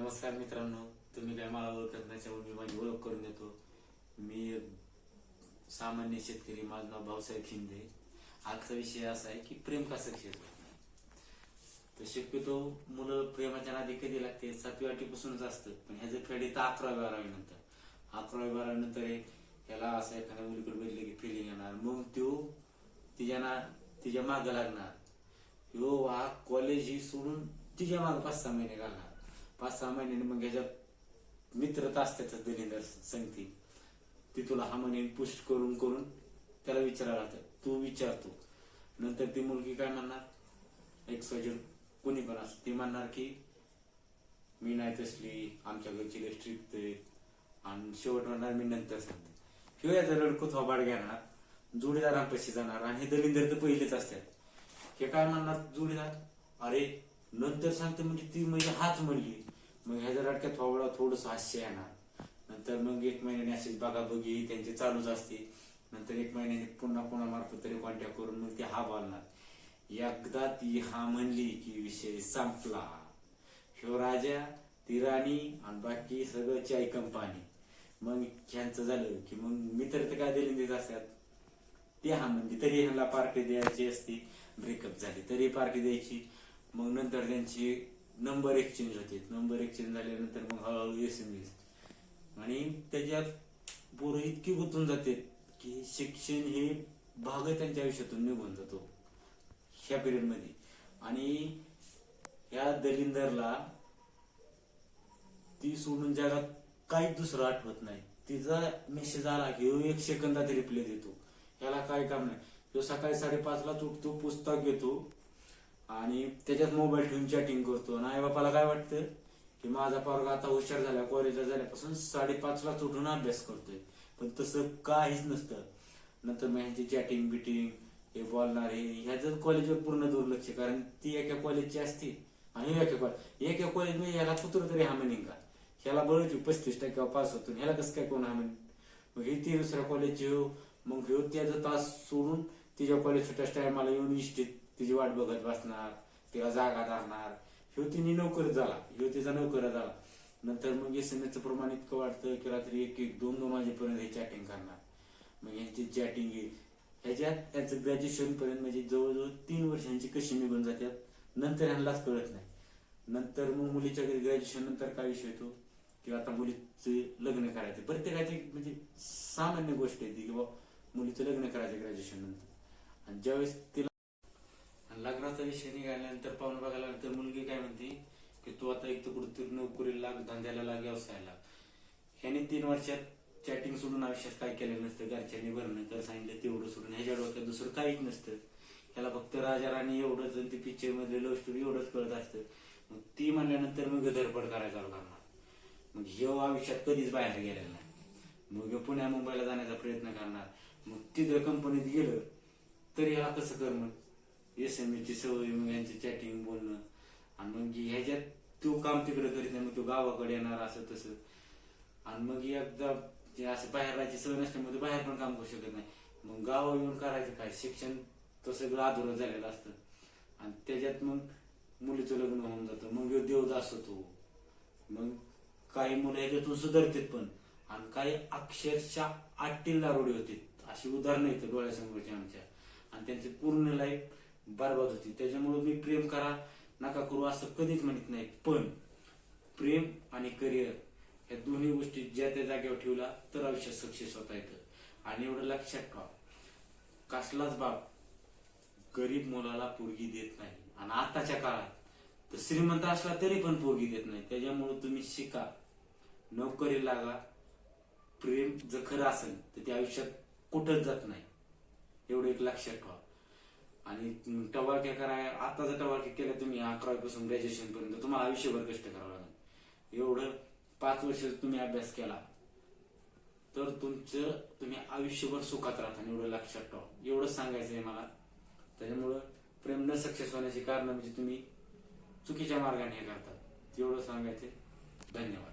नमस्कार मित्रांनो तुम्ही काय मला ओळखत नाही मी माझी ओळख करून देतो. मी सामान्य शेतकरी माझं नाव भाऊसाहेब शिंदे. आजचा विषय असा आहे की प्रेम कसं सक्सेस तर शक्यतो मुलं प्रेमाच्या नादी कधी लागते? सातवी आठीपासूनच असतं. पण ह्याचं फेड येतं अकरावी बारावी नंतर. अकरावी बारावी नंतर हे त्याला असं एखाद्या मुलीकडे बघितलं की फिलिंग येणार. मग तो तिच्या ना तिच्या मागं लागणार. ह्यो हा कॉलेज ही सोडून तिच्या मागं पाच सहा महिने घालणार. पाच सहा महिन्याने मग ह्याच्यात मित्रता असतात दलिंदर संगती. ती तुला हा म्हणे पुश करून करून त्याला विचारायला लागतं. तू विचारतो नंतर ती मुलगी काय म्हणणार? एक सजून कोणी पण असं ती म्हणणार की मी नाही तसली आमच्या घरची लय स्ट्रिक्ट आहे. आणि शेवट म्हणणार मी नंतर सांगते. किंवा याचा रडको थोबाड घेणार जोडीदारांपाशी जाणार आणि हे दलिंदर तर पहिलेच असतात. हे काय म्हणणार जोडीदार? अरे नंतर सांगते म्हणजे ती म्हणजे हाच म्हणली. मग ह्याच्या लाटक्यात थोडा थोडस हास्य येणार. नंतर मग एक महिन्याने अशीच बघाबघी त्यांची चालूच असते. नंतर एक महिन्याने पुन्हा पुन्हा मार्फत तरी कॉन्टॅक्ट करून मग ते हा बोलणार. एकदा ती हा म्हणली की विषय संपला. ह्यो राजा ती राणी आणि बाकी सगळं चाय कंपानी मग ह्यांचं झालं की मग मित्र तर काय दिले देत असतात. ते हा म्हणजे तरी ह्यांना पार्टी द्यायची असती. ब्रेकअप झाली तरी पार्टी द्यायची. मग नंतर त्यांची नंबर एक्सचेंज होते. नंबर एक्सचेंज झाल्यानंतर मग हळूहळू एस एम एस आणि त्याच्यात पोरं इतकी गुंतून जाते की शिक्षण हे भाग त्यांच्या आयुष्यातून निघून जातो. ह्या पिरियडमध्ये. आणि ह्या दलिंदरला ती सोडून जगात काहीच दुसरं आठवत नाही. तिचा मेसेज आला की एक सेकंदात रिप्लाय देतो. ह्याला काय काम नाही. तो सकाळी साडेपाचला उठतो पुस्तक घेतो आणि त्याच्यात मोबाईल ठेवून चॅटिंग करतो. आणि आई बापाला काय वाटतं? की माझा पोरगा आता हुशार झाला कॉलेजला झाल्यापासून साडेपाचला उठून अभ्यास करतोय. पण तसं काहीच नसतं. नंतर मग ह्यांची चॅटिंग बिटिंग हे बोलणार हे ह्याचं कॉलेजवर पूर्ण दुर्लक्ष. आहे. कारण ती एका कॉलेजची असते. आणि एका कॉलेज एका कॉलेजमध्ये याला ह्याला कुत्र तरी हा म्हणेन का? ह्याला बळच पस्तीस टक्के पास होतो. ह्याला कसं काय कोण हा म्हणे मग हे ती दुसऱ्या कॉलेजची हो. मग ह्यो त्याचा तास सोडून तिच्या कॉलेज सुटायच्या टायमाला येऊन इष्टीत तिची वाट बघत बसणार तिला जागा धरणार. ह्यो तिने नोकर झाला. ह्यो तिचा नोकर झाला. नंतर मग एस एम एसचं प्रमाण इतकं वाढतं की रात्री एक एक दोन दोन वाजेपर्यंत हे चॅटिंग करणार. मग यांची चॅटिंग ह्याच्यात त्यांचं ग्रॅज्युएशन पर्यंत म्हणजे जवळजवळ तीन वर्षांची कशी निघून जातात नंतर ह्यांनाच कळत नाही. नंतर मग मुलीच्या घरी ग्रॅज्युएशन नंतर काय विषय येतो? की आता मुलीचे लग्न करायचे. प्रत्येकाची म्हणजे सामान्य गोष्ट आहे ती की बाबा मुलीचं लग्न करायचं ग्रॅज्युएशन नंतर. आणि ज्यावेळेस तिला लग्नाचा निघाल्यानंतर पाहून बघायला तर मुलगी काय म्हणते की तू आता एक तर कुठेतरी नोकरीला लाग धंद्याला लाग व्यवसायाला. ह्याने तीन वर्षात चॅटिंग सोडून आयुष्यात काय केलं नसतं घरच्यांनी भरणं तर सांगितलं तेवढं सोडून. ह्याच्या डोक्यात दुसरं काहीच नसतं. ह्याला फक्त राजा राणी एवढंच आणि ते पिक्चर मधले लव्ह स्टोरी एवढंच कळत असतं. मग ती म्हणल्यानंतर मग धडपड करायला चालू करणार. मग हे आयुष्यात कधीच बाहेर गेलेला नाही. मग पुण्या मुंबईला जाण्याचा प्रयत्न करणार. मग तिथं कंपनीत गेलं तरी हा कसं कर मग एस एम एची सवय मग यांची चॅटिंग बोलणं. आणि मग ह्याच्यात तो काम तिकडे करीत नाही मग तो गावाकडे येणार असं तसं. आणि मग एकदा जे असं बाहेर राहायची सवय नसल्यामुळे बाहेर पण काम करू शकत नाही. मग गाव येऊन करायचं काय? शिक्षण तो सगळं अधुरं झालेलं असतं. आणि त्याच्यात मग मुलीचं लग्न होऊन जातं. मग ह्यो देवदास होतो मग काही मुलं ह्याच्यातून सुधारतात पण. आणि काही अक्षरशः आटील दारोडे होते. अशी उदाहरणं येतं डोळ्यासमोरची आमच्या. आणि त्यांची पूर्ण लाईफ बरबाद होती. त्याच्यामुळे मी प्रेम करा नका करू असं कधीच म्हणत नाही. पण प्रेम आणि करिअर या दोन्ही गोष्टी ज्या त्या जागेवर ठेवला तर आयुष्यात सक्सेस होता येतं. आणि एवढं लक्षात ठेवा कसलाच बाप गरीब मुलाला पोरगी देत नाही. आणि आताच्या काळात तर श्रीमंत असला तरी पण पोरगी देत नाही. त्याच्यामुळे तुम्ही शिका नोकरी लागा प्रेम जर खरं असेल तर ते आयुष्यात कुठंच जात नाही. एवढं एक लक्षात ठेवा. आणि टवाळक्या कराय आता जर टवाळक्या केला तुम्ही अकरावी पासून ग्रॅज्युएशन पर्यंत तुम्हाला आयुष्यभर कष्ट करावं लागेल. एवढं पाच वर्ष तुम्ही अभ्यास केला तर तुमचं तुम्ही आयुष्यभर सुखात राहता एवढं लक्षात ठेवा. एवढं सांगायचं आहे मला. त्याच्यामुळं प्रेम न सक्सेस होण्याची कारण म्हणजे तुम्ही चुकीच्या मार्गाने हे करतात एवढं सांगायचे धन्यवाद.